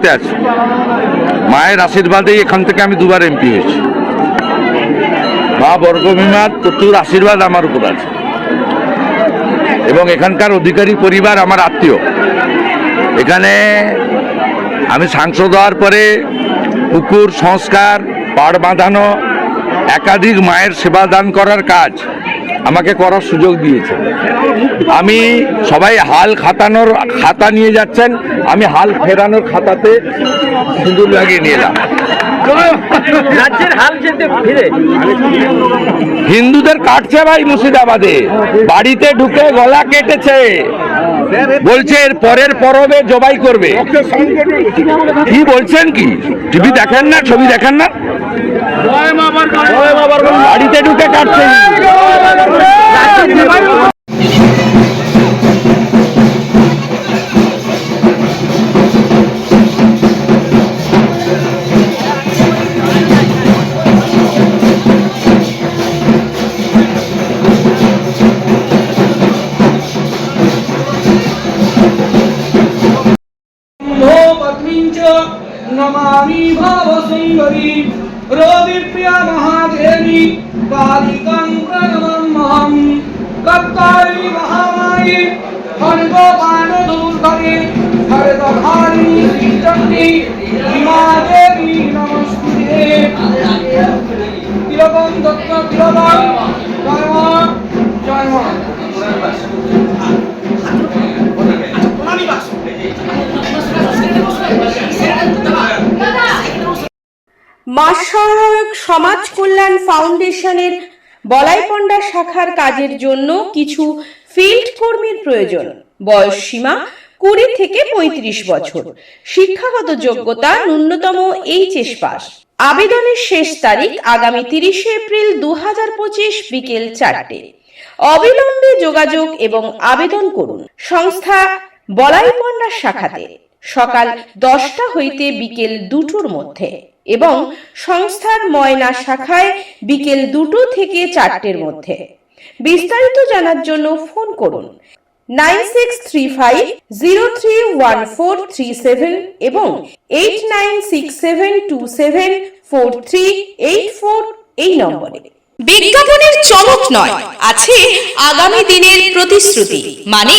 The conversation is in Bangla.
সাথে আছি। মায়ের আশীর্বাদেই এখান থেকে আমি দুবার এমপি হয়েছি। মা বর্গভীমার প্রচুর আশীর্বাদ আমার উপর আছে। এবং এখানকার অধিকারী পরিবার আমার আত্মীয়। এখানে আমি সাংসদ হওয়ার পরে পুকুর, সংস্কার, পাড় বাঁধানো, একাধিক মায়ের সেবা দান করার কাজ আমাকে করার সুযোগ দিয়েছে। আমি সবাই হাল খাতানোর খাতা নিয়ে যাচ্ছেন আমি হাল ফেরানোর খাতাতে সিঁদুর লাগিয়ে নিয়ে এলাম। রাজ্যের হাল যেতে ফিরে। হিন্দুদের কাটছে ভাই মুর্শিদাবাদে। বাড়িতে ঢুকে গলা কেটেছে। বলছে এর পরের পরবে জবাই করবে। কি বলছেন কি? টিভি দেখেন না ছবি দেখেন না? বাড়িতে ঢুকে কাটছে নমামি ভবসুন্দরী রোদিপ্রিয়া মহাদেবী কালিকাং প্রণমহম কত্তারি মহামায়ী খর্গবান দুর্গরে খর্গহারিণী শ্রীচণ্ডী ইমা দেবী নমস্তুতে। তিলকম দত্ত তিলকম জয় মা জয় মা। প্রণামী বাক্স মাস সহায়ক সমাজ কল্যাণ ফাউন্ডেশনের বলাইপন্ডা শাখার কাজের জন্য কিছু ফিল্ড কর্মীর প্রয়োজন। বয়স সীমা কুড়ি থেকে পঁয়ত্রিশ বছর। শিক্ষাগত যোগ্যতা ন্যূনতম এইচএস পাস। আবেদনের শেষ তারিখ আগামী তিরিশে এপ্রিল দু পঁচিশ বিকেল চারটে। অবিলম্বে যোগাযোগ এবং আবেদন করুন সংস্থা বলাইপন্ডা শাখাতে। সকাল দশটা হইতে বিকেল দুটোর মধ্যে। এবং সংস্থার ময়না শাখায় বিকেল দুটো থেকে চারটের মধ্যে। বিস্তারিত জানার জন্য ফোন করুন nine six three five zero three one four three seven এবং eight nine six seven two seven four three eight four এই নম্বরে। বিজ্ঞাপনের চমক নয় আছে আগামী দিনের প্রতিশ্রুতি মানে